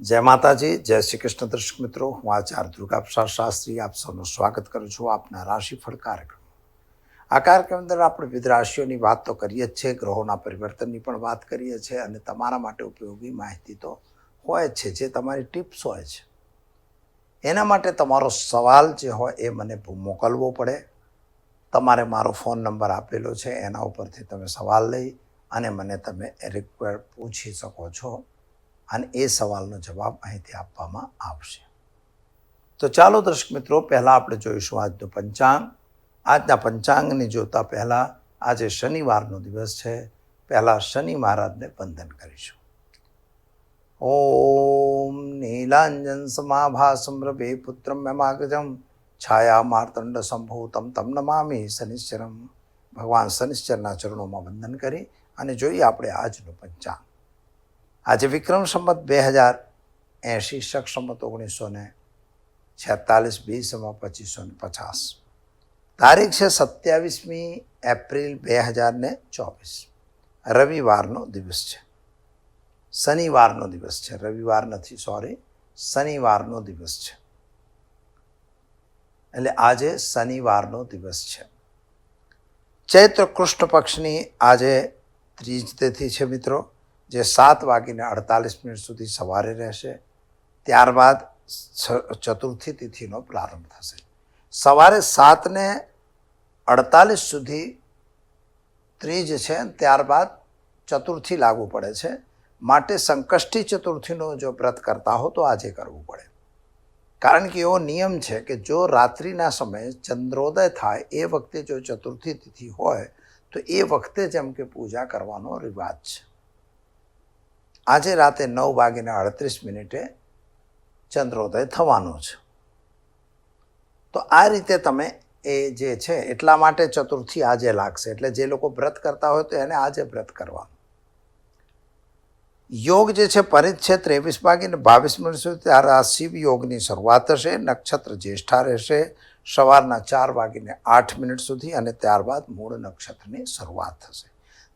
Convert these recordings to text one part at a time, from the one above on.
જય માતાજી, જય શ્રી કૃષ્ણ દર્શક મિત્રો. હું આચાર્ય દુર્ગા પ્રસાદ શાસ્ત્રી, આપ સૌનું સ્વાગત કરું છું આપના રાશિફળ કાર્યક્રમ. આ કાર્યક્રમ અંદર આપણે વિવિધ રાશિઓની વાત તો કરીએ જ છે, ગ્રહોના પરિવર્તનની પણ વાત કરીએ છીએ અને તમારા માટે ઉપયોગી માહિતી તો હોય છે, જે તમારી ટિપ્સ હોય છે. એના માટે તમારો સવાલ જે હોય એ મને મોકલવો પડે. તમારે મારો ફોન નંબર આપેલો છે, એના ઉપરથી તમે સવાલ લઈ અને મને તમે રિક્વેર પૂછી શકો છો. અને એ સવાલનો જવાબ અહીંથી આપવામાં આવશે. તો ચાલો દર્શક મિત્રો, પહેલાં આપણે જોઈશું આજનો પંચાંગ. આજના પંચાંગને જોતા પહેલાં આજે શનિવારનો દિવસ છે. પહેલાં શનિ મહારાજને વંદન કરીશું. ઓમ નીલાંજન સમાભાસમ સમ્રભે પુત્રમ મેમાગજમ છાયા માર્તંડ સંભૂતમ તમ નમામી શનિશ્ચરમ. ભગવાન શનિશ્ચરના ચરણોમાં વંદન કરી અને જોઈએ આપણે આજનું પંચાંગ. આજે વિક્રમ સંમત બે હજાર એંશી, શક સંમત ઓગણીસો ને છેતાલીસ બીસમાં પચીસો ને પચાસ. તારીખ છે સત્યાવીસમી એપ્રિલ બે હજાર ને ચોવીસ. રવિવારનો દિવસ છે. શનિવારનો દિવસ છે. રવિવાર નથી સોરી શનિવારનો દિવસ છે. એટલે આજે શનિવારનો દિવસ છે. ચૈત્ર કૃષ્ણ પક્ષની આજે ત્રીજ તિથિ છે મિત્રો. જે સાત વાગીને અડતાલીસ મિનિટ સુધી સવારે રહેશે, ત્યારબાદ ચતુર્થી તિથિનો પ્રારંભ થશે. સવારે સાતને અડતાલીસ સુધી ત્રીજ છે, ત્યારબાદ ચતુર્થી લાગુ પડે છે. માટે સંકષ્ટી ચતુર્થીનો જો વ્રત કરતા હો તો આજે કરવું પડે. કારણ કે એવો નિયમ છે કે જો રાત્રિના સમયે ચંદ્રોદય થાય, એ વખતે જો ચતુર્થી તિથિ હોય, તો એ વખતે જેમ કે પૂજા કરવાનો રિવાજ છે. આજે રાતે નવ વાગીને અડત્રીસ મિનિટે ચંદ્રોદય થવાનો છે. તો આ રીતે તમે એ જે છે, એટલા માટે ચતુર્થી આજે લાગશે. એટલે જે લોકો વ્રત કરતા હોય તો એને આજે વ્રત કરવાનું. યોગ જે છે પરિત છે ત્રેવીસ વાગીને બાવીસ મિનિટ સુધી ત્યારે આ શિવ યોગની શરૂઆત થશે નક્ષત્ર જ્યેષ્ઠા રહેશે, સવારના ચાર વાગીને આઠ મિનિટ સુધી અને ત્યારબાદ મૂળ નક્ષત્રની શરૂઆત થશે.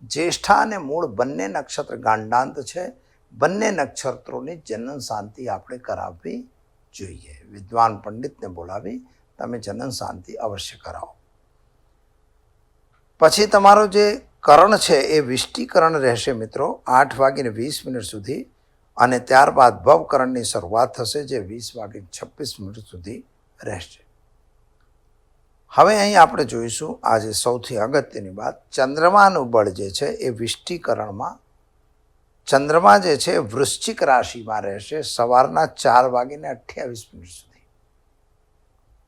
જ્યેષ્ઠા અને મૂળ બંને નક્ષત્ર ગાંડાંત છે. બંને નક્ષત્રોની જનન શાંતિ આપણે કરાવવી જોઈએ. વિદ્વાન પંડિતને બોલાવી તમે જનન શાંતિ અવશ્ય કરાવો. પછી તમારો જે કરણ છે એ વિષ્ટિકરણ રહેશે મિત્રો આઠ વાગીને વીસ મિનિટ સુધી અને ત્યારબાદ ભવકરણની શરૂઆત થશે જે વીસ વાગે છવ્વીસ મિનિટ સુધી રહેશે. હવે અહીં આપણે જોઈશું આજે સૌથી અગત્યની વાત ચંદ્રમાનું બળ જે છે એ વિષ્ટિકરણમાં ચંદ્રમા જે છે, વૃશ્ચિક રાશિમાં રહેશે, સવારના ચાર વાગીને અઠ્યાવીસ મિનિટ સુધી.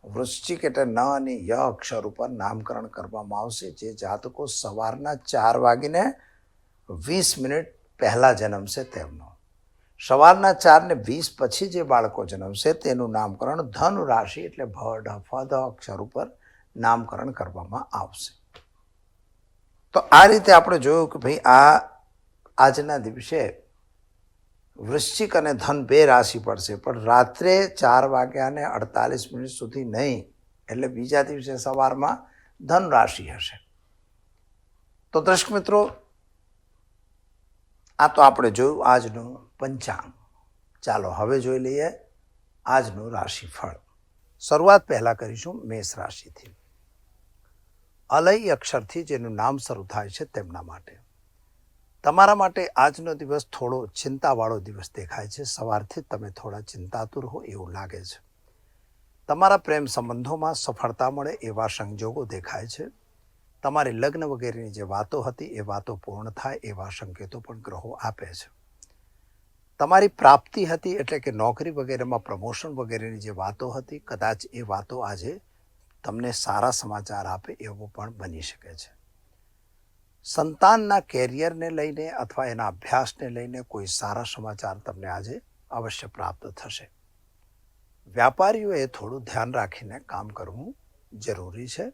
વૃશ્ચિક એટલે ન અને ય અક્ષર ઉપર નામકરણ કરવામાં આવશે. જે જાતકો સવારના ચાર વાગીને વીસ મિનિટ પહેલાં જન્મશે તેમનો. સવારના ચાર ને વીસ પછી જે બાળકો જન્મશે, તેનું નામકરણ ધન રાશિ એટલે ભ, ઢ, ફ, ધ અક્ષર ઉપર નામકરણ કરવામાં આવશે. તો આ રીતે આપણે જોયું કે ભાઈ આ આજના દિવસે વૃશ્ચિક અને ધન બે રાશિ પડશે. પણ રાત્રે ચાર વાગ્યા ને અડતાલીસ મિનિટ સુધી નહીં, એટલે બીજા દિવસે સવારમાં ધન રાશિ હશે. તો દર્શક મિત્રો, આ તો આપણે જોયું આજનું પંચાંગ. ચાલો હવે જોઈ લઈએ આજનું રાશિફળ. શરૂઆત પહેલાં કરીશું મેષ રાશિથી. અલય અક્ષરથી જેનું નામ શરૂ થાય છે તેમના માટે. તમારા માટે આજનો દિવસ થોડો ચિંતાવાળો દિવસ દેખાય છે. સવારથી તમે થોડા ચિંતાતુર હો એવું લાગે છે. તમારા પ્રેમ સંબંધોમાં સફળતા મળે એવા સંજોગો દેખાય છે. તમારી લગ્ન વગેરેની જે વાતો હતી એ વાતો પૂર્ણ થાય એવા સંકેતો પણ ગ્રહો આપે છે. તમારી પ્રાપ્તિ હતી એટલે કે નોકરી વગેરેમાં પ્રમોશન વગેરેની જે વાતો હતી, કદાચ એ વાતો આજે તમને સારા સમાચાર આપે એવો પણ બની શકે છે. સંતાનના કેરિયરને લઈને અથવા એના અભ્યાસને લઈને કોઈ સારા સમાચાર તમને આજે અવશ્ય પ્રાપ્ત થશે. વ્યાપારીઓએ થોડું ધ્યાન રાખીને કામ કરવું જરૂરી છે.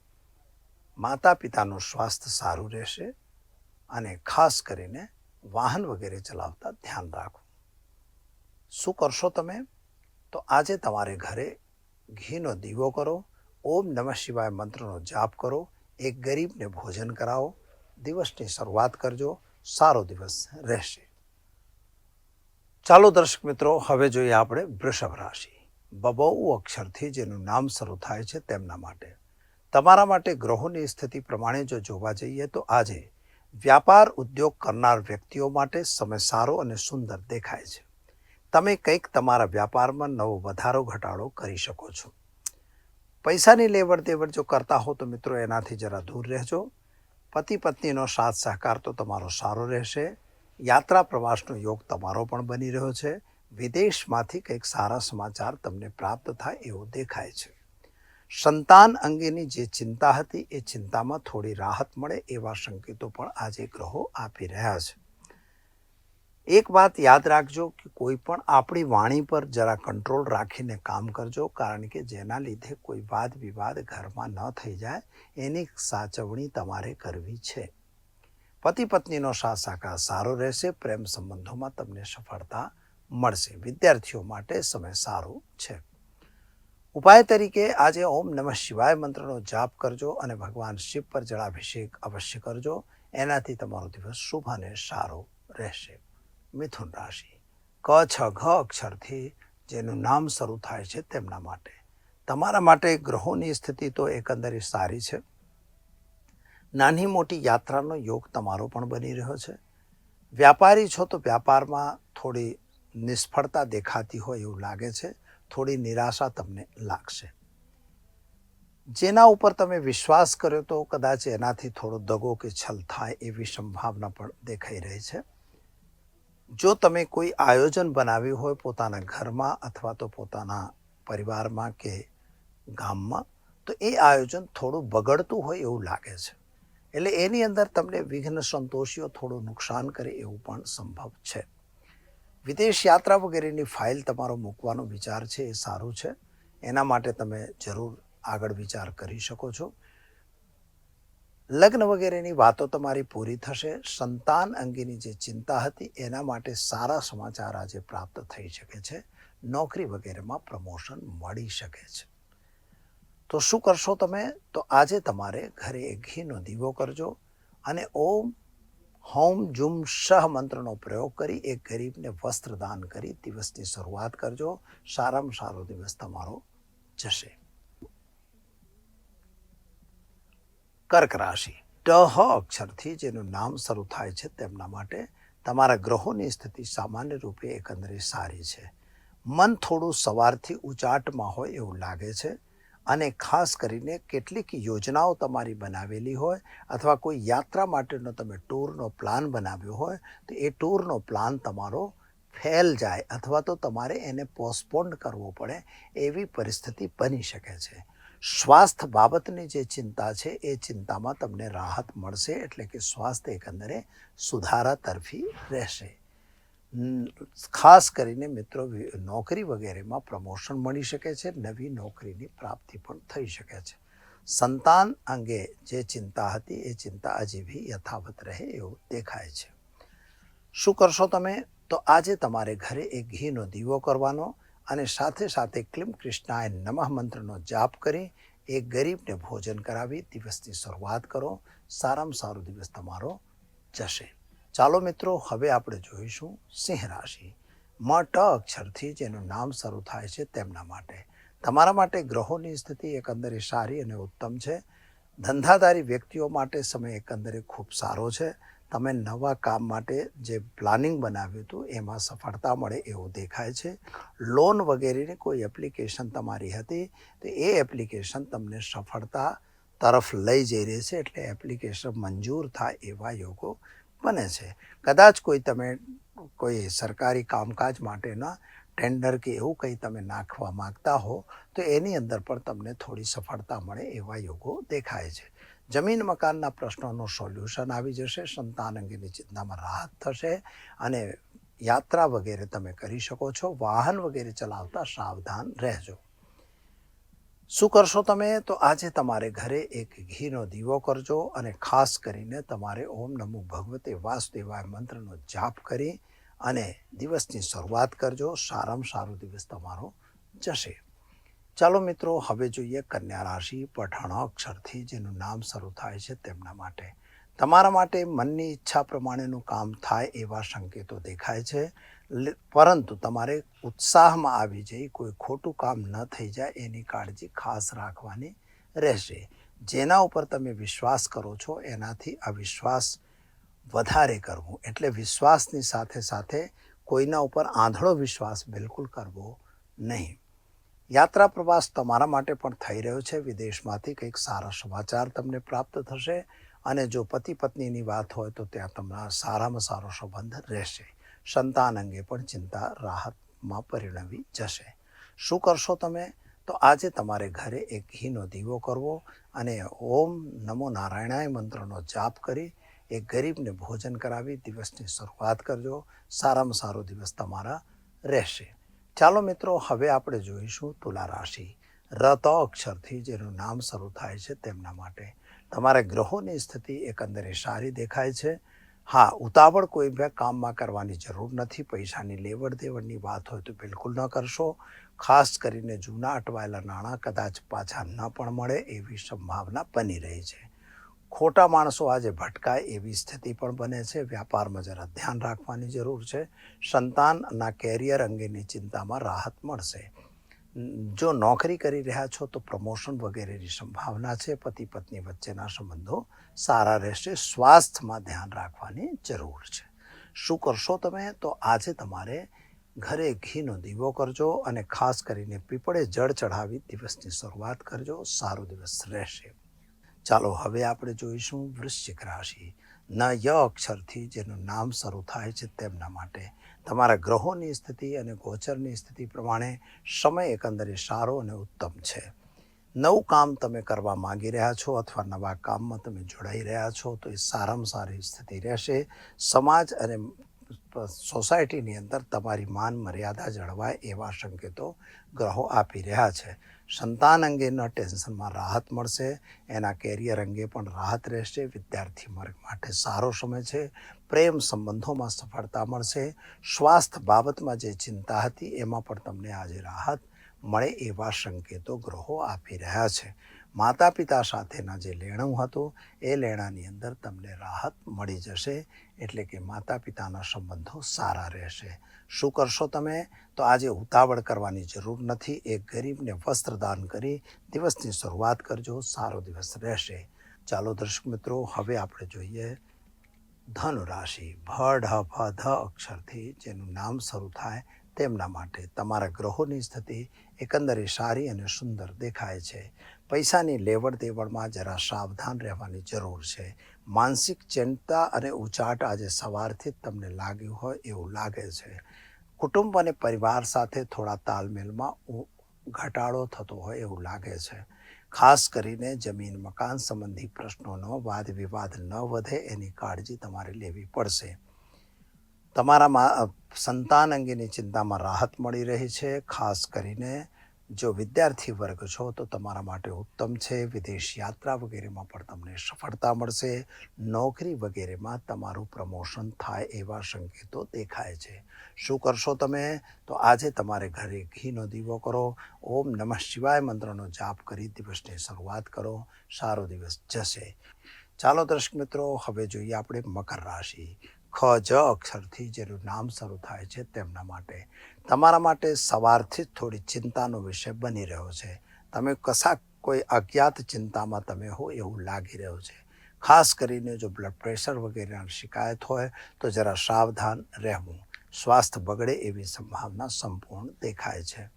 માતા પિતાનું સ્વાસ્થ્ય સારું રહેશે અને ખાસ કરીને વાહન વગેરે ચલાવતા ધ્યાન રાખવું. શું કરશો તમે? તો આજે તમારે ઘરે ઘીનો દીવો કરો, ઓમ નમઃ શિવાય મંત્રનો જાપ કરો, એક ગરીબને ભોજન કરાવો દિવસની શરૂઆત કરજો. સારો દિવસ રહેશે. ચાલો દર્શક મિત્રો, હવે જોઈએ આપણે વૃષભ રાશિ. બબૌ અક્ષરથી જેનું નામ શરૂ થાય છે તેમના માટે. તમારા માટે ગ્રહોની સ્થિતિ પ્રમાણે જો જોવા જઈએ તો આજે વ્યાપાર ઉદ્યોગ કરનાર વ્યક્તિઓ માટે સમય સારો અને સુંદર દેખાય છે. તમે કંઈક તમારા વ્યાપારમાં નવો વધારો, ઘટાડો કરી શકો છો. પૈસાની લેવડ દેવડ જો કરતા હો તો મિત્રો એનાથી જરા દૂર રહેજો. પતિ પત્નીનો સાથ સહકાર તો તમારો સારો રહેશે. યાત્રા પ્રવાસનો યોગ તમારો પણ બની રહ્યો છે. વિદેશમાંથી કંઈક સારા સમાચાર તમને પ્રાપ્ત થાય એવું દેખાય છે. સંતાન અંગેની જે ચિંતા હતી એ ચિંતામાં થોડી રાહત મળે એવા સંકેતો પણ આજે ગ્રહો આપી રહ્યા છે. એક વાત યાદ રાખજો કે કોઈ પણ આપણી વાણી પર જરા કંટ્રોલ રાખીને કામ કરજો, કારણ કે જેના લીધે કોઈ વાદ વિવાદ ઘરમાં ન થઈ જાય, એની સાચવણી તમારે કરવી છે. પતિ પત્નીનો સાથ સાકાર સારો રહેશે, પ્રેમ સંબંધોમાં તમને સફળતા મળશે. વિદ્યાર્થીઓ માટે સમય સારો છે. ઉપાય તરીકે આજે ઓમ નમઃ શિવાય મંત્રનો જાપ કરજો અને ભગવાન શિવ પર જળાભિષેક અવશ્ય કરજો. એનાથી તમારો દિવસ શુભ અને સારો રહેશે. મિથુન રાશિ. ક, છ, ઘ અક્ષરથી જેનું નામ શરૂ થાય છે તેમના માટે. તમારા માટે ગ્રહોની સ્થિતિ તો એકંદરે સારી છે. નાની મોટી યાત્રાનો યોગ તમારો પણ બની રહ્યો છે. વ્યાપારી છો તો વ્યાપારમાં થોડી નિષ્ફળતા દેખાતી હોય એવું લાગે છે. થોડી નિરાશા તમને લાગશે. જેના ઉપર તમે વિશ્વાસ કર્યો તો કદાચ એનાથી થોડો દગો કે છલ થાય એવી સંભાવના પણ દેખાઈ રહી છે. જો તમે કોઈ આયોજન બનાવ્યું હોય પોતાના ઘરમાં અથવા તો પોતાના પરિવારમાં કે ગામમાં, તો એ આયોજન થોડું બગડતું હોય એવું લાગે છે. એટલે એની અંદર તમને વિઘ્ન સંતોષીઓ થોડું નુકસાન કરે એવું પણ સંભવ છે. વિદેશ યાત્રા વગેરેની ફાઇલ તમારો મૂકવાનો વિચાર છે એ સારું છે. એના માટે તમે જરૂર આગળ વિચાર કરી શકો છો. લગ્ન વગેરેની વાતો તમારી પૂરી થશે. સંતાન અંગેની જે ચિંતા હતી, એના માટે સારા સમાચાર આજે પ્રાપ્ત થઈ શકે છે. નોકરી વગેરેમાં પ્રમોશન મળી શકે છે. તો શું કરશો તમે? તો આજે તમારે ઘરે ઘીનો દીવો કરજો અને ઓમ, હોમ, જુમ, શહ મંત્રનો પ્રયોગ કરી એક ગરીબને વસ્ત્ર દાન કરી દિવસની શરૂઆત કરજો. સારામાં સારો દિવસ તમારો જશે. કર્ક રાશિ. ટહ અક્ષરથી જેનું નામ શરૂ થાય છે તેમના માટે તમારા ગ્રહોની સ્થિતિ સામાન્ય રૂપે એકંદરે સારી છે. મન થોડું સવારથી ઉચાટમાં હોય એવું લાગે છે અને ખાસ કરીને કેટલીક યોજનાઓ તમારી બનાવેલી હોય અથવા કોઈ યાત્રા માટેનો તમે ટૂરનો પ્લાન બનાવ્યો હોય તો એ ટૂરનો પ્લાન તમારો ફેલ જાય અથવા તો તમારે એને પોસ્ટપોન્ડ કરવો પડે એવી પરિસ્થિતિ બની શકે છે. સ્વાસ્થ્ય બાબતની જે ચિંતા છે, એ ચિંતામાં તમને રાહત મળશે એટલે કે સ્વાસ્થ્ય એકંદરે સુધારા તરફી રહેશે. ખાસ કરીને મિત્રો નોકરી વગેરેમાં પ્રમોશન મળી શકે છે, નવી નોકરીની પ્રાપ્તિ પણ થઈ શકે છે. સંતાન અંગે જે ચિંતા હતી, એ ચિંતા હજી બી યથાવત રહે એવું દેખાય છે. શું કરશો તમે? તો આજે તમારે ઘરે એક ઘીનો દીવો કરવાનો અને સાથે સાથે ક્લિમ કૃષ્ણાય નમઃ મંત્રનો જાપ કરી એક ગરીબને ભોજન કરાવી દિવસની શરૂઆત કરો. સારામાં સારો દિવસ તમારો જશે. ચાલો મિત્રો, હવે આપણે જોઈશું સિંહ રાશિ. ટ અક્ષરથી જેનું નામ શરૂ થાય છે તેમના માટે. તમારા માટે ગ્રહોની સ્થિતિ એકંદરે સારી અને ઉત્તમ છે. ધંધાદારી વ્યક્તિઓ માટે સમય એકંદરે ખૂબ સારો છે. તમે નવા કામ માટે જે પ્લાનિંગ બનાવ્યું હતું, એમાં સફળતા મળે એવું દેખાય છે. લોન વગેરેની કોઈ એપ્લિકેશન તમારી હતી, તો એ એપ્લિકેશન તમને સફળતા તરફ લઈ જઈ રહી છે, એટલે એપ્લિકેશન મંજૂર થાય એવા યોગો બને છે. કદાચ કોઈ તમે કોઈ સરકારી કામકાજ માટેના ટેન્ડર કે એવું કંઈ તમે નાખવા માગતા હો, તો એની અંદર પણ તમને થોડી સફળતા મળે એવા યોગો દેખાય છે. જમીન મકાનના પ્રશ્નોનું સોલ્યુશન આવી જશે, સંતાન અંગેની ચિંતામાં રાહત થશે અને યાત્રા વગેરે તમે કરી શકો છો, વાહન વગેરે ચલાવતા સાવધાન રહેજો. શું કરશો તમે? તો આજે તમારે ઘરે એક ઘીનો દીવો કરજો અને ખાસ કરીને તમારે ઓમ નમો ભગવતે વાસુદેવાય મંત્રનો જાપ કરી અને દિવસની શરૂઆત કરજો. સારામાં સારો દિવસ તમારો જશે. ચાલો મિત્રો, હવે જોઈએ કન્યા રાશિ પઠાણ અક્ષરથી, જેનું નામ શરૂ થાય છે તેમના માટે. તમારા માટે મનની ઈચ્છા પ્રમાણેનું કામ થાય એવા સંકેતો દેખાય છે. પરંતુ તમારે ઉત્સાહમાં આવી જઈ કોઈ ખોટું કામ ન થઈ જાય, એની કાળજી ખાસ રાખવાની રહેશે. જેના ઉપર તમે વિશ્વાસ કરો છો, એનાથી અવિશ્વાસ વધારે કરવો. એટલે વિશ્વાસની સાથે સાથે કોઈના ઉપર આંધળો વિશ્વાસ બિલકુલ કરવો નહીં. યાત્રા પ્રવાસ તમારા માટે પણ થઈ રહ્યો છે. વિદેશમાંથી કંઈક સારા સમાચાર તમને પ્રાપ્ત થશે અને જો પતિ પત્નીની વાત હોય તો ત્યાં તમારા સારામાં સારો સંબંધ રહેશે. સંતાન અંગે પણ ચિંતા રાહતમાં પરિણમી જશે. શું કરશો તમે? તો આજે તમારે ઘરે એક ઘીનો દીવો કરવો અને ઓમ નમો નારાયણાય મંત્રનો જાપ કરી એક ગરીબને ભોજન કરાવી દિવસની શરૂઆત કરજો. સારામાં સારો દિવસ તમારા રહેશે. ચાલો મિત્રો, હવે આપણે જોઈશું તુલા રાશિ. રત અક્ષરથી જેનું નામ શરૂ થાય છે તેમના માટે. તમારે ગ્રહોની સ્થિતિ એકંદરે સારી દેખાય છે. હા, ઉતાવળ કોઈ બે કામમાં કરવાની જરૂર નથી. પૈસાની લેવડ દેવડની વાત હોય તો બિલકુલ ન કરશો. ખાસ કરીને જૂના અટવાયેલા નાણાં કદાચ પાછા ન પણ મળે એવી સંભાવના બની રહી છે. ખોટા માણસો આજે ભટકાય એવી સ્થિતિ પણ બને છે. વ્યાપારમાં જરા ધ્યાન રાખવાની જરૂર છે. સંતાનના કેરિયર અંગેની ચિંતામાં રાહત મળશે. જો નોકરી કરી રહ્યા છો તો પ્રમોશન વગેરેની સંભાવના છે. પતિ પત્ની વચ્ચેના સંબંધો સારા રહેશે. સ્વાસ્થ્યમાં ધ્યાન રાખવાની જરૂર છે. શું કરશો તમે? તો આજે તમારે ઘરે ઘીનો દીવો કરજો અને ખાસ કરીને પીપળે જળ ચઢાવી દિવસની શરૂઆત કરજો. સારો દિવસ રહેશે. ચાલો હવે આપણે જોઈશું વૃશ્ચિક રાશિ. ન ય અક્ષરથી જેનું નામ શરૂ થાય છે તેમના માટે. તમારા ગ્રહોની સ્થિતિ અને ગોચરની સ્થિતિ પ્રમાણે સમય એકંદરે સારો અને ઉત્તમ છે. નવું કામ તમે કરવા માંગી રહ્યા છો અથવા નવા કામમાં તમે જોડાઈ રહ્યા છો તો એ સારામાં સારી સ્થિતિ રહેશે. સમાજ અને સોસાયટીની અંદર તમારી માન મર્યાદા જળવાય એવા સંકેતો ગ્રહો આપી રહ્યા છે. સંતાન અંગેના ટેન્શનમાં રાહત મળશે. એના કેરિયર અંગે પણ રાહત રહેશે. વિદ્યાર્થી વર્ગ માટે સારો સમય છે. પ્રેમ સંબંધોમાં સફળતા મળશે. સ્વાસ્થ્ય બાબતમાં જે ચિંતા હતી એમાં પણ તમને આજે રાહત મળે એવા સંકેતો ગ્રહો આપી રહ્યા છે. માતા પિતા સાથેના જે લેણું હતું, એ લેણાની અંદર તમને રાહત મળી જશે. એટલે કે માતા પિતાના સંબંધો સારા રહેશે. શું કરશો તમે? તો આજે ઉતાવળ કરવાની જરૂર નથી. એક ગરીબને વસ્ત્રદાન કરી દિવસની શરૂઆત કરજો. સારો દિવસ રહેશે. ચાલો દર્શક મિત્રો, હવે આપણે જોઈએ ધન રાશિ ભ ઢ ફ ધ અક્ષરથી જેનું નામ શરૂ થાય તેમના માટે તમારા ગ્રહોની સ્થિતિ એકંદરે સારી અને સુંદર દેખાય છે. પૈસાની લેવડ દેવડમાં જરા સાવધાન રહેવાની જરૂર છે. માનસિક ચિંતા અને ઉચાટ આજે સવારથી જ તમને લાગ્યું હોય એવું લાગે છે. કુટુંબ અને પરિવાર સાથે થોડા તાલમેલમાં ઘટાડો થતો હોય એવું લાગે છે. ખાસ કરીને જમીન મકાન સંબંધી પ્રશ્નોનો વાદ વિવાદ ન વધે એની કાળજી તમારે લેવી પડશે. તમારામાં સંતાન અંગેની ચિંતામાં રાહત મળી રહી છે. ખાસ કરીને જો વિદ્યાર્થી વર્ગ છો તો તમારા માટે ઉત્તમ છે. વિદેશ યાત્રા વગેરેમાં પણ તમને સફળતા મળશે. નોકરી વગેરેમાં તમારું પ્રમોશન થાય એવા સંકેતો દેખાય છે. શું કરશો તમે? તો આજે તમારે ઘરે ઘીનો દીવો કરો. ઓમ નમઃ શિવાય મંત્રનો જાપ કરી દિવસની શરૂઆત કરો. સારો દિવસ જશે. ચાલો દર્શક મિત્રો, હવે જોઈએ આપણે મકર રાશિ. ખ, જ, અક્ષરથી જેનું નામ શરૂ થાય છે તેમના માટે. તમારા માટે સવારથી જ થોડી ચિંતાનો વિષય બની રહ્યો છે. તમે કશાક કોઈ અજ્ઞાત ચિંતામાં તમે હો એવું લાગી રહ્યું છે. ખાસ કરીને જો બ્લડ પ્રેશર વગેરેની શિકાયત હોય તો જરા સાવધાન રહેવું. સ્વાસ્થ્ય બગડે એવી સંભાવના સંપૂર્ણ દેખાય છે.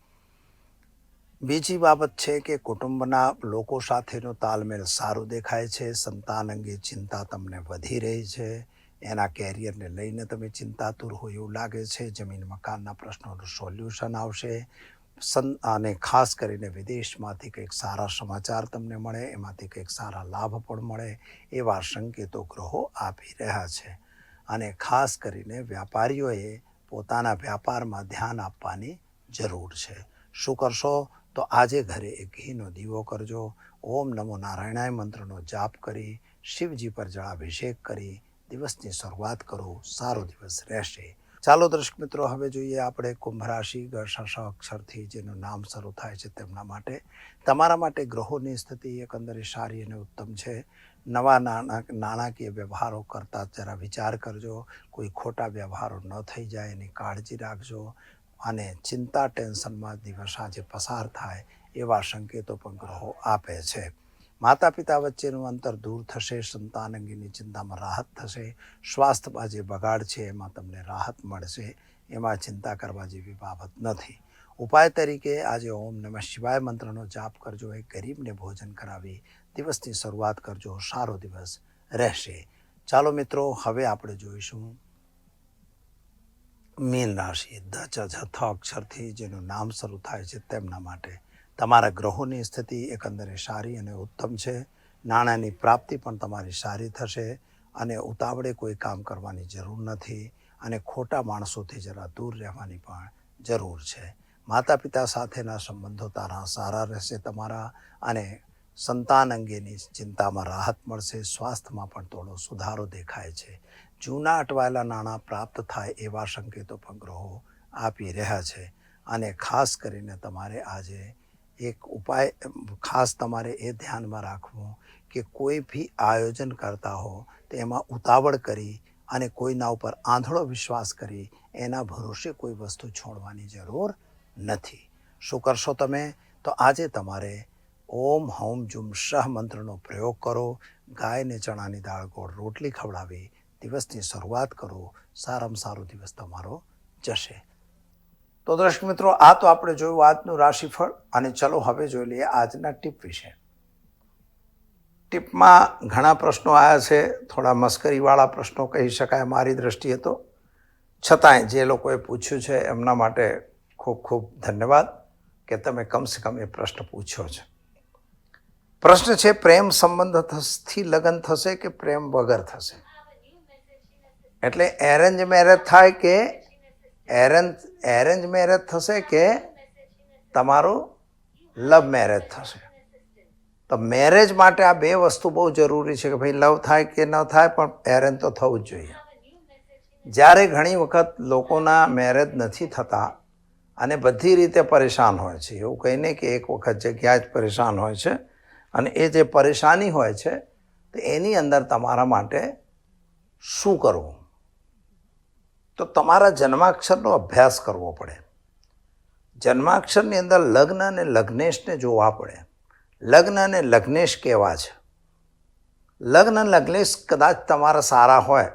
બીજી બાબત છે કે કુટુંબના લોકો સાથેનો તાલમેલ સારું દેખાય છે. સંતાન અંગે ચિંતા તમને વધી રહી છે. એના કેરિયરને લઈને તમે ચિંતાતુર હોય એવું લાગે છે? જમીન મકાનના પ્રશ્નોનું સોલ્યુશન આવશે. સન અને ખાસ કરીને વિદેશમાંથી કંઈક સારા સમાચાર તમને મળે, એમાંથી કંઈક સારા લાભ પણ મળે એવા સંકેતો ગ્રહો આપી રહ્યા છે. અને ખાસ કરીને વ્યાપારીઓએ પોતાના વ્યાપારમાં ધ્યાન આપવાની જરૂર છે. શું કરશો? તો આજે ઘરે એક ઘીનો દીવો કરજો. ઓમ નમો નારાયણાય મંત્રનો જાપ કરી, શિવજી પર જળાભિષેક કરી દિવસની શરૂઆત કરો, સારો દિવસ રહેશે. ચાલો દર્શક મિત્રો, હવે જોઈએ આપણે કુંભ રાશિ ગર્ષ અક્ષરથી જેનું નામ શરૂ થાય છે તેમના માટે. તમારા માટે ગ્રહોની સ્થિતિ એકંદરે સારી અને ઉત્તમ છે. નવા નાણાં, નાણાકીય વ્યવહારો કરતા જરા વિચાર કરજો. કોઈ ખોટા વ્યવહારો ન થઈ જાય, એની કાળજી રાખજો. અને ચિંતા, ટેન્શનમાં દિવસ આજે પસાર થાય એવા સંકેતો પણ ગ્રહો આપે છે. માતા પિતા વચ્ચેનું અંતર દૂર થશે, સંતાન અંગેની ચિંતામાં રાહત થશે, સ્વાસ્થ્યમાં જે બગાડ છે એમાં તમને રાહત મળશે, એમાં ચિંતા કરવા જેવી બાબત નથી. ઉપાય તરીકે આજે ઓમ નમઃ શિવાય મંત્રનો જાપ કરજો, એક ગરીબને ભોજન કરાવી દિવસની શરૂઆત કરજો, સારો દિવસ રહેશે. ચાલો મિત્રો, હવે આપણે જોઈશું મીન રાશિ ધ ચ અક્ષરથી જેનું નામ શરૂ થાય છે તેમના માટે તમારા ગ્રહોની સ્થિતિ એકંદરે સારી અને ઉત્તમ છે. નાણાંની પ્રાપ્તિ પણ તમારી સારી થશે અને ઉતાવળે કોઈ કામ કરવાની જરૂર નથી અને ખોટા માણસોથી જરા દૂર રહેવાની પણ જરૂર છે. માતા પિતા સાથેના સંબંધો તારા સારા રહેશે તમારા અને સંતાન અંગેની ચિંતામાં રાહત મળશે, સ્વાસ્થ્યમાં પણ થોડો સુધારો દેખાય છે. જૂના અટવાયેલા નાણાં પ્રાપ્ત થાય એવા સંકેતો પણ ગ્રહો આપી રહ્યા છે અને ખાસ કરીને તમારે આજે એક ઉપાય ખાસ તમારે એ ધ્યાનમાં રાખવું કે કોઈ બી આયોજન કરતા હો, તો એમાં ઉતાવળ કરી અને કોઈના ઉપર આંધળો વિશ્વાસ કરી, એના ભરોસે કોઈ વસ્તુ છોડવાની જરૂર નથી. શું કરશો તમે? તો આજે તમારે ઓમ હોમ જુમ શહ મંત્રનો પ્રયોગ કરો, ગાયને ચણાની દાળ ગોળ રોટલી ખવડાવી, દિવસની શરૂઆત કરો, સારામાં સારો દિવસ તમારો જશે. તો દર્શક મિત્રો, આ તો આપણે જોયું આજનું રાશિફળ અને ચલો હવે જોઈ લઈએ આજના ટીપ વિશે. ટીપમાં ઘણા પ્રશ્નો આવ્યા છે, થોડા મસ્કરીવાળા પ્રશ્નો કહી શકાય મારી દ્રષ્ટિએ તો. છતાંય જે લોકોએ પૂછ્યું છે એમના માટે ખૂબ ખૂબ ધન્યવાદ કે તમે કમસે કમ એ પ્રશ્ન પૂછ્યો છે. પ્રશ્ન છે, પ્રેમ સંબંધથી લગ્ન થશે કે પ્રેમ વગર થશે? એટલે એરેન્જ મેરેજ થાય કે એરેન્જ એરેન્જ મેરેજ થશે કે તમારું લવ મેરેજ થશે? તો મેરેજ માટે આ બે વસ્તુ બહુ જરૂરી છે કે ભાઈ લવ થાય કે ન થાય, પણ એરેન્જ તો થવું જ જોઈએ. જ્યારે ઘણી વખત લોકોના મેરેજ નથી થતા અને બધી રીતે પરેશાન હોય છે, એવું કહીને કે એક વખત જગ્યાએ જ પરેશાન હોય છે અને એ જે પરેશાની હોય છે, તો એની અંદર તમારા માટે શું કરવું? તો તમારા જન્માક્ષરનો અભ્યાસ કરવો પડે. જન્માક્ષરની અંદર લગ્ન અને લગ્નેશને જોવા પડે. લગ્ન અને લગ્નેશ કેવા છે? લગ્ન લગ્નેશ કદાચ તમારા સારા હોય,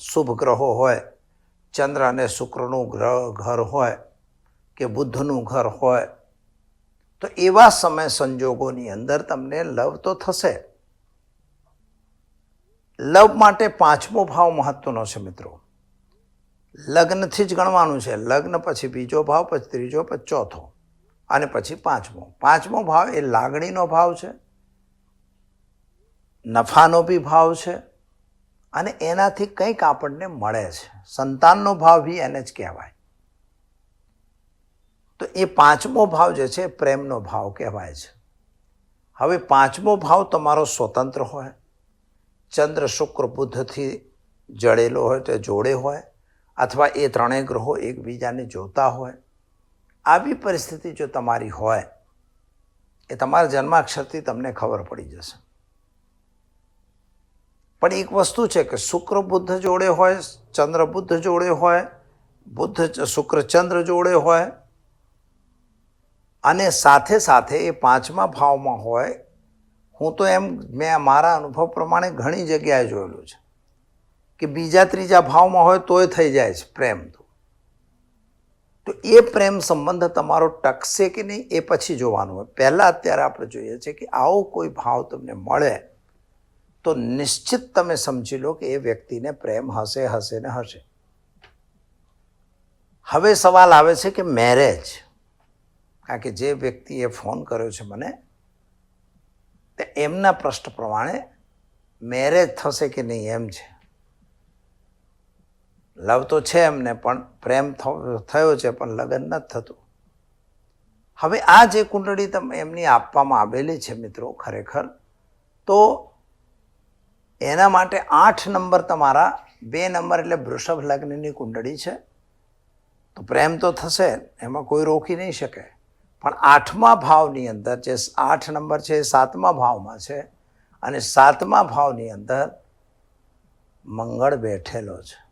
શુભ ગ્રહો હોય, ચંદ્ર અને શુક્રનું ગ્રહ, ઘર હોય કે બુદ્ધનું ઘર હોય, તો એવા સમય સંજોગોની અંદર તમને લવ તો થશે. લવ માટે પાંચમો ભાવ મહત્વનો છે મિત્રો. લગ્નથી જ ગણવાનું છે. લગ્ન પછી બીજો ભાવ, પછી ત્રીજો, પછી ચોથો અને પછી પાંચમો. પાંચમો ભાવ એ લાગણીનો ભાવ છે, નફાનો બી ભાવ છે અને એનાથી કંઈક આપણને મળે છે. સંતાનનો ભાવ બી એને જ કહેવાય. તો એ પાંચમો ભાવ જે છે પ્રેમનો ભાવ કહેવાય છે. હવે પાંચમો ભાવ તમારો સ્વતંત્ર હોય. ચંદ્ર શુક્ર બુદ્ધથી જડેલો હોય, તો જોડે હોય. અથવા એ ત્રણેય ગ્રહો એકબીજાને જોતા હોય, આવી પરિસ્થિતિ જો તમારી હોય, એ તમારા જન્માક્ષરથી તમને ખબર પડી જશે. પણ એક વસ્તુ છે કે શુક્ર બુદ્ધ જોડે હોય, ચંદ્ર બુદ્ધ જોડે હોય, બુદ્ધ શુક્ર ચંદ્ર જોડે હોય, અને સાથે સાથે એ પાંચમા ભાવમાં હોય, હું તો એમ, મેં મારા અનુભવ પ્રમાણે ઘણી જગ્યાએ જોયેલું છે. કે બીજા ત્રીજા ભાવમાં હોય તોય થઈ જાય છે પ્રેમ તો. તો એ પ્રેમ સંબંધ તમારો ટકશે કે નહીં એ પછી જોવાનું હોય. પહેલાં અત્યારે આપણે જોઈએ છે કે આવો કોઈ ભાવ તમને મળે તો નિશ્ચિત તમે સમજી લો કે એ વ્યક્તિને પ્રેમ હશે હશે ને હશે. હવે સવાલ આવે છે કે મેરેજ કારણ કે જે વ્યક્તિએ ફોન કર્યો છે મને, તે એમના પ્રશ્ન પ્રમાણે મેરેજ થશે કે નહીં એમ છે? લવ તો છે એમને, પણ પ્રેમ થયો છે, પણ લગ્ન નથી થતું. હવે આ જે કુંડળી તમે એમની આપવામાં આવેલી છે મિત્રો ખરેખર, તો એના માટે આઠ નંબર તમારા, બે નંબર એટલે વૃષભ લગ્નની કુંડળી છે. તો પ્રેમ તો થશે, એમાં કોઈ રોકી નહીં શકે. પણ આઠમા ભાવની અંદર જે આઠ નંબર છે એ સાતમા ભાવમાં છે. અને સાતમા ભાવની અંદર મંગળ બેઠેલો છે.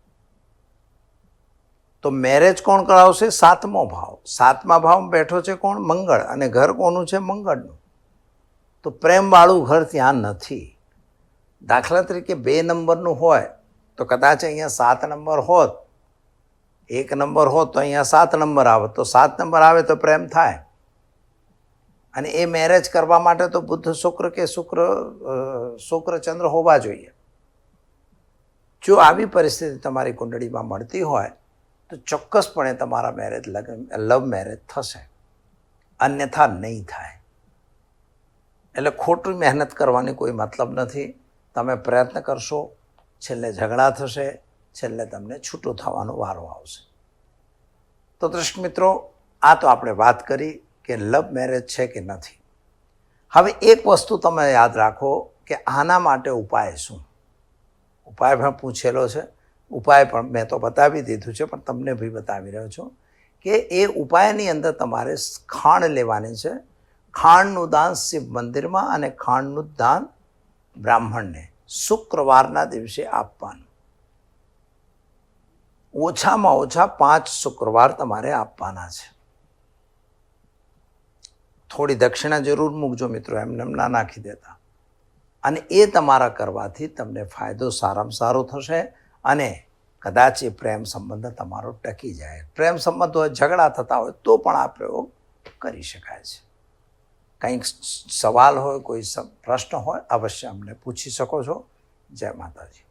તો મેરેજ કોણ કરાવશે? સાતમો ભાવ. સાતમા ભાવમાં બેઠો છે કોણ? મંગળ. અને ઘર કોનું છે? મંગળનું. તો પ્રેમવાળું ઘર ત્યાં નથી. દાખલા તરીકે બે નંબરનું હોય તો કદાચ અહીંયા સાત નંબર હોત, એક નંબર હોત તો અહીંયા સાત નંબર આવે. તો સાત નંબર આવે તો પ્રેમ થાય. અને એ મેરેજ કરવા માટે તો બુદ્ધ શુક્ર કે શુક્ર શુક્રચંદ્ર હોવા જોઈએ. જો આવી પરિસ્થિતિ તમારી કુંડળીમાં મળતી હોય તો ચોક્કસપણે તમારા મેરેજ લગ્ન લવ મેરેજ થશે. અન્યથા નહીં થાય. એટલે ખોટી મહેનત કરવાની કોઈ મતલબ નથી. તમે પ્રયત્ન કરશો, છેલ્લે ઝઘડા થશે, છેલ્લે તમને છૂટું થવાનો વારો આવશે. તો દૃષ્ટ મિત્રો, આ તો આપણે વાત કરી કે લવ મેરેજ છે કે નથી. હવે એક વસ્તુ તમે યાદ રાખો કે આના માટે ઉપાય શું? ઉપાય પણ પૂછેલો છે. ઉપાય પણ મેં તો બતાવી દીધું છે, પણ તમને બી બતાવી રહ્યો છું કે એ ઉપાયની અંદર તમારે ખાંડ લેવાની છે. ખાંડનું દાન શિવ મંદિરમાં અને ખાંડનું દાન બ્રાહ્મણને શુક્રવારના દિવસે આપવાનું. ઓછામાં ઓછા પાંચ શુક્રવાર તમારે આપવાના છે. થોડી દક્ષિણા જરૂર મૂકજો મિત્રો એમને એમ ના નાખી દેતા. અને એ તમારા કરવાથી તમને ફાયદો સારામાં સારો થશે. અને કદાચ એ પ્રેમ સંબંધ તમારો ટકી જાય. પ્રેમ સંબંધ હોય ઝઘડા થતા હોય તો પણ આ પ્રયોગ કરી શકાય છે. કંઈક સવાલ હોય, કોઈ પ્રશ્ન હોય, અવશ્ય અમને પૂછી શકો છો. જય માતાજી.